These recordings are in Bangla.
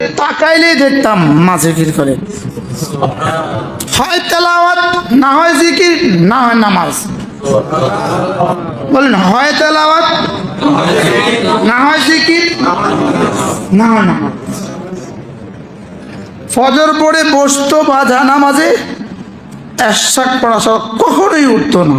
তাকাইলেই দেখতাম মা জিকির করে। হয় তেলাওয়াত, না হয় জিকির, না হয় নামাজ। বলেন, হয় তেলাওয়াত, না হয় জিকির, না হয় নামাজ। ফজর পড়ে বসতো বা নামাজে এশাক পড়া সব কখনোই উঠতো না।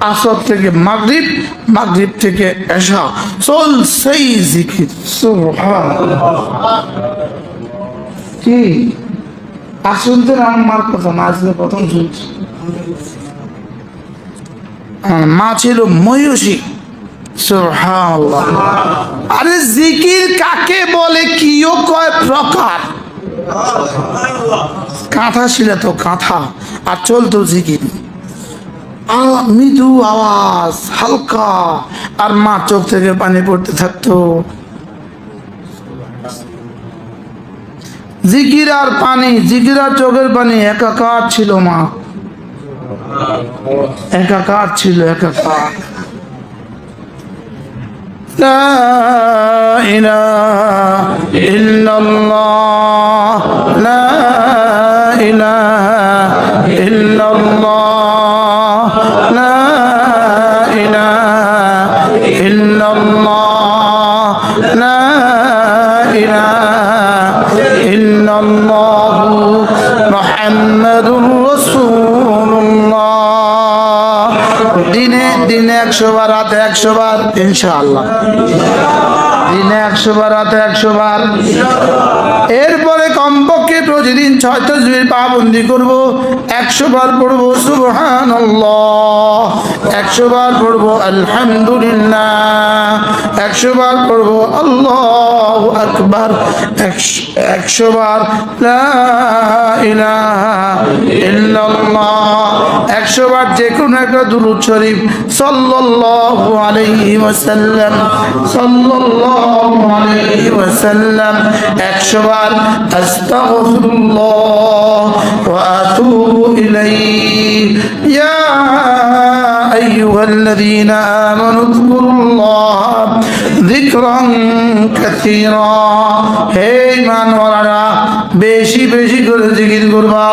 আসর থেকে মাগরিব মাগরিব থেকে এশা। চল সেই জিকির। কি? আমার কথা না আসলে প্রথম শুনছি। মা ছিল ময়ূষী। আরে জিকির কাকে বলে কিও কয় প্রকার? কাঁথা ছিল তো কাঁথা আর চলতো জিকির। মৃদু আওয়াজ হালকা আর মা চোখ থেকে পানি পড়তে থাকতো জিকির আর পানি জিকির আর চোখের পানি একাকার ছিল মা একাকার ছিল একাকার لا إله إلا الله لا إله إلا الله একশো বার রাতে একশো বার ইনশাআল্লাহ। দিনে একশো বার, রাতে একশো বার। এরপরে কমপক্ষে প্রতিদিন ছয় তসবির পাবন্দি করব, একশো বার পড়ব সুবহান একশো বার পড়ব, আলহামদুলিল্লাহ। একশো বার পড়ব, আল্লাহ আকবার। একশো বার একশো বার যে কোনো একটা দুরুদ শরীফ, সাল্লাল্লাহু আলাইহি ওয়াসাল্লাম। সাল্লাল্লাহু আলাইহি ওয়াসাল্লাম একশো বার আস্তাগফিরুল্লাহ ওয়া আতুবু ইলাইহি ইয়া أيها الذين آمنوا اذكروا الله ذكرا كثيرا হে মানওয়ালারা বেশি বেশি করে জিকির করবা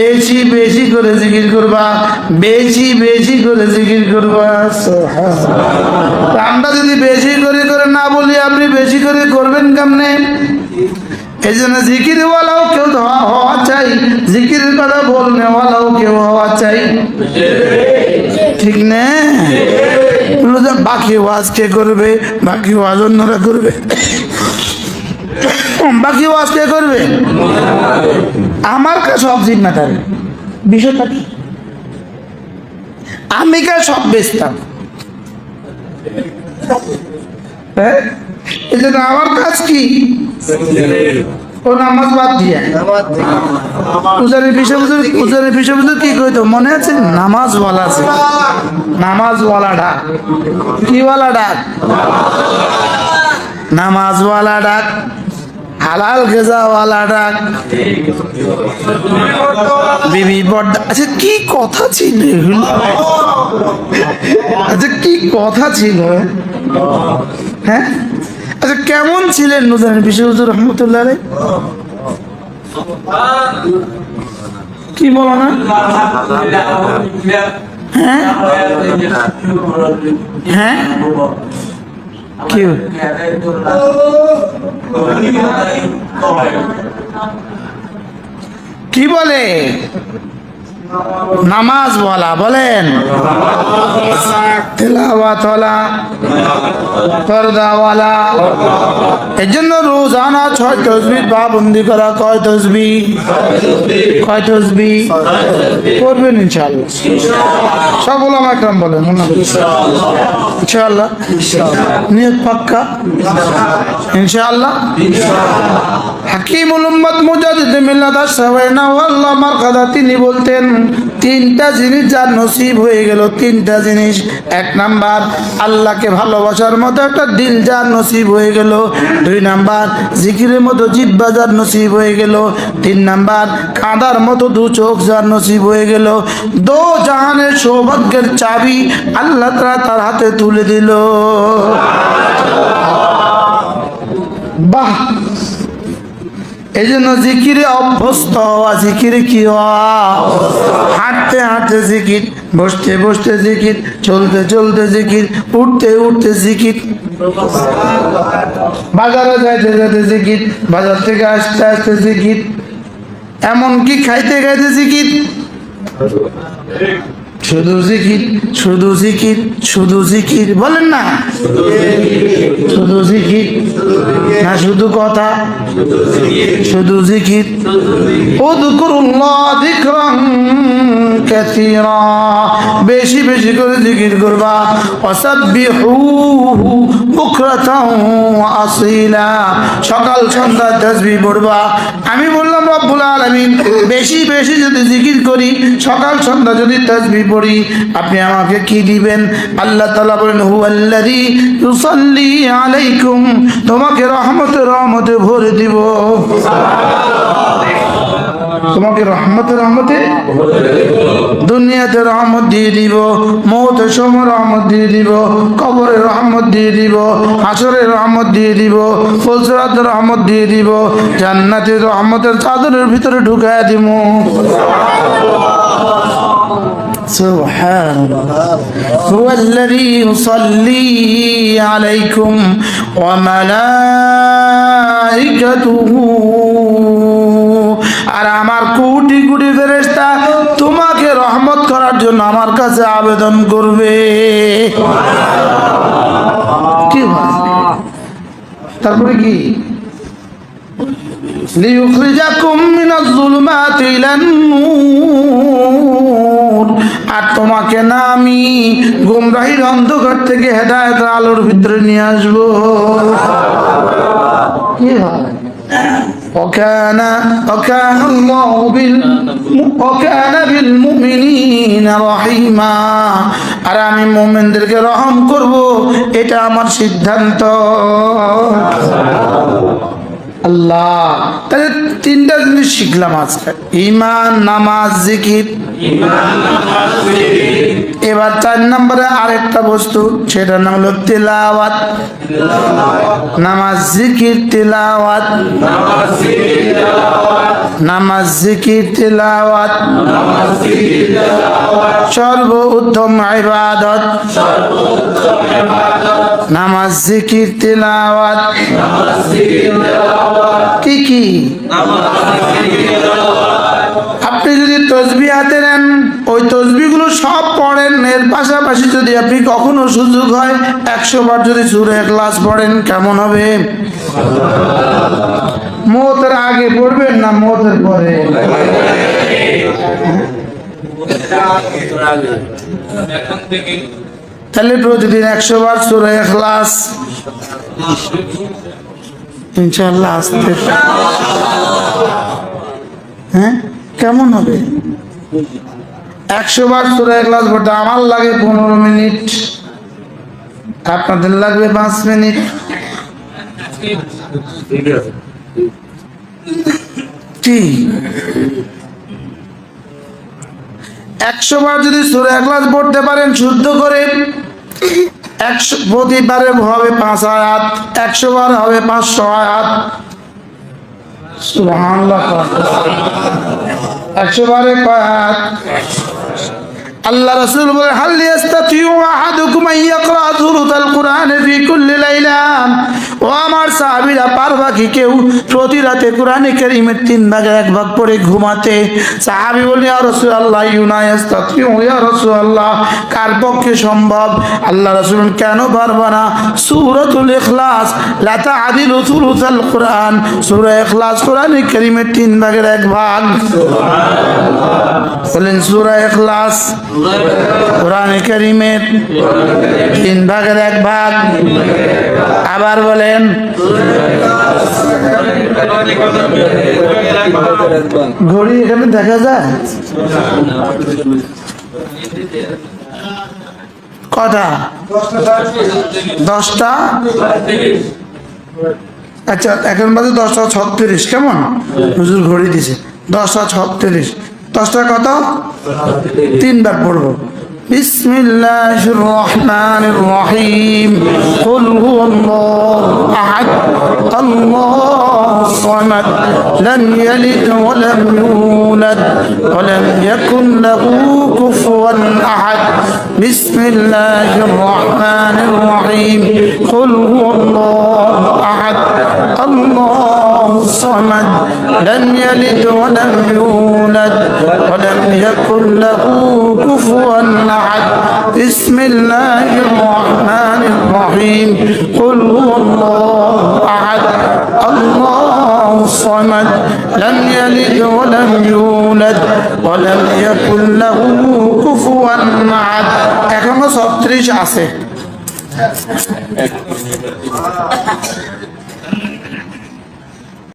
বেশি বেশি করে জিকির করবা বেশি বেশি করে জিকির করবা সুবহানাল্লাহ। আমরা যদি বেশি করে করে না বলি আপনি বেশি করে করবেন কেমনে? এই জন্য জিকিরওয়ালাও কেউ তো হওয়া- চাই। জিকিরের কথা বলনেওয়ালাও কেউ হওয়া চাই। ঠিক না? বাকি ওয়াজ কে করবে? বাকি ওয়াজ অন্যরা করবে। বাকি ওয়াজ কে করবে? আমার কাছে সব জিম্মাদার। বিষয়টা কি? আমি কে সব বেচতাম হ্যাঁ? আমার কাজ কি? ও নামাজ বাদ দিয়ে। উজারের পিছিয়ে বুঝে উজারের পিছিয়ে কি কইতো? মনে আছে? নামাজ আছে। নামাজ ডাক। কি ডাক? নামাজ ডাক। হালাল গেজাওয়ালা ডাক। বিবি আচ্ছা কি কথা ছিল আচ্ছা কি কথা ছিল? হ্যাঁ? আচ্ছা কেমন ছিলেন নুজানের বিশেষ হুজুর রহমতুল্লাহ কি বলো না হ্যাঁ? হ্যাঁ? কি? কি বলে? নামাজ বলা, বলেন। পর্দাওয়ালা এর জন্য রোজানা ছয় তসবি পাবন্দি করা কয় তসবি? কয় তসবি? করবেন ইনশাআল্লাহ। সব ওলামা একরাম বলেন ইনশাআল্লাহ। নিয়ত পাক্কা? ইনশাআল্লাহ। হাকিমুল উম্মত মুজাদ্দিদ মিল্লাত আশ-শাওয়াইনা ওয়াল্লাহ মারকাদা তিনি বলতেন তিনটা জিনিস যার নসিব হয়ে গেল, তিনটা জিনিস। এক নাম্বার, আল্লাহকে ভালোবাসার মতো একটা দিল যার নসিব হয়ে গেল। দুই নাম্বার, জিকিরের মতো জিব্বা যার নসিব হয়ে গেল। তিন নাম্বার, কাঁদার মতো দু চোখ যার নসিব হয়ে গেল। দো জাহানের সৌভাগ্যের চাবি আল্লাহ তাআলা তার হাতে তুলে দিল। বাহ! এই জন্য জিকিরে অভ্যস্ত হওয়া জিকিরে কি হওয়া? হাঁটতে হাঁটতে জিকির, বসতে বসতে জিকির, চলতে চলতে জিকির, উঠতে উঠতে জিকির। বাজারে যাইতে যাইতে জিকির, বাজার থেকে আসতে আসতে জিকির। এমনকি খাইতে খাইতে জিকির। শুধু জিকির শুধু জিকির শুধু জিকির, বলেন না। শুধু জিকির, না শুধু কথা, শুধু জিকির। কাসীরা, বেশি বেশি করে জিকির করবা। আসীলা। সকাল, সন্ধ্যা তাসবিহ পড়বা। আমি বললাম, রব্বুল আলামিন, বেশি বেশি যদি জিকির করি, সকাল, সন্ধ্যা যদি তাসবিহ পড়ি আপনি আমাকে কি দিবেন? আল্লাহ তাআলা বলেন, হুয়াল্লাযী ইউসাল্লি আলাইকুম, তোমাকে রহমতে রহমতে ভরে দিব। তোমাকে রহমতে রহমতে দুনিয়াতে রহমত দিয়ে দিব মৌতের সময় রহমত দিয়ে দিব কবরের রহমত দিয়ে দিব হাসরের রহমত দিয়ে দিব ফুলসরাতের রহমত দিয়ে দিব জান্নাতের রহমতের চাদরের ভিতরে ঢুকায় দিব। سبحان الله هو الذي يصلي عليكم وملائكته আর আমার কোটি কোটি ফেরেশতা তোমাকে রহমত করার জন্য আমার কাছে আবেদন করবে কি হয়? তারপরে কি লিউখরিজাকুম মিনাজ যুলুমাতি ইলান নূর আর তোমাকে না আমি গুমরাহির অন্ধকার থেকে হেদায়েতের আলোর ভিতরে নিয়ে আসবো কি হয় وكان وكان الله بال وكان بالمؤمنين رحيما আর আমি মুমিনদেরকে রহম করব এটা আমার সিদ্ধান্ত আল্লাহ। তাহলে তিনটা জিনিস শিখলাম আজকে। ইমান নামাজ, জিকির। এবার চার নম্বরে আরেকটা বস্তু, সেটার নাম হলো তেলাওয়াত। নামাজ, জিকির, তেলাওয়াত। নামাজ, জিকির, তেলাওয়াত। সর্ব উত্তম ইবাদত। নামাজ, জিকির, তেলাওয়াত। কি কি আপনি যদি তসবি হাতে নেন, ওই তসবিগুলো সব পড়েন। এর পাশাপাশি যদি আপনি কখনো সুযোগ হয়, একশো বার যদি সুরে ক্লাস পড়েন, কেমন হবে? মতের আগে পড়বেন না মতের পরে? তাহলে প্রতিদিন একশো বার সুরে ক্লাস ইনশাল্লাহ আসতে। হ্যাঁ? কেমন হবে? একশো বার সুরে ক্লাস পড়তে আমার লাগে পনেরো মিনিট। আপনাদের লাগবে পাঁচ মিনিট। কি? একশো বার যদি সুরে ক্লাস পড়তে পারেন শুদ্ধ করে। একশো প্রতিবারে হবে পাঁচ আয়াত একশো বার হবে পাঁচশো আয়াত। একশো বারে কয় আয়াত? আল্লাহ রাসূল বলে হাল ইয়াস্তাতিউ আহাদুকুম ইয়াকরা সুরাতাল কুরআন ফি কুল্লি লাইলা ও আমার সাহাবীরা পারবা কি কেউ প্রতি রাতে কোরআনে কারীমের তিন ভাগের এক ভাগ পড়ে ঘুমাতে। সাহাবী বলে ইয়া রাসূলুল্লাহ ইউনা ইয়াস্তাতিউ ইয়া রাসূলুল্লাহ কার পক্ষে সম্ভব? আল্লাহ রাসূল কেন পারবা না? সূরাতুল ইখলাস লা তা'দিলু সুরাতাল কুরআন। সূরা ইখলাস কোরআনে কারীমের তিন ভাগের এক ভাগ। বলেন সূরা ইখলাস কোরআনে কারীমের তিন ভাগের এক ভাগ। আবার বলেন, ঘড়ি এখানে দেখা যায়? কটা? দশটা? আচ্ছা এখন বাজে দশটা ছত্রিশ, কেমন? হুজুর ঘড়ি দিছে। দশটা ছত্রিশ। দশটা কত তিনবার পড়বো بسم الله الرحمن الرحيم قل هو الله أحد الله الصمد لم يلد ولم يولد ولم يكن له كفوا أحد بسم الله الرحمن الرحيم قل هو الله أحد الله الصمد لم يلد ولم يولد ولم يكن له كفوا أحد بسم الله الرحمن الرحيم قل هو الله أحد الله الصمد لم يلد ولم يولد ولم يكن له كفوا أحد এখনো ছত্রিশ আছে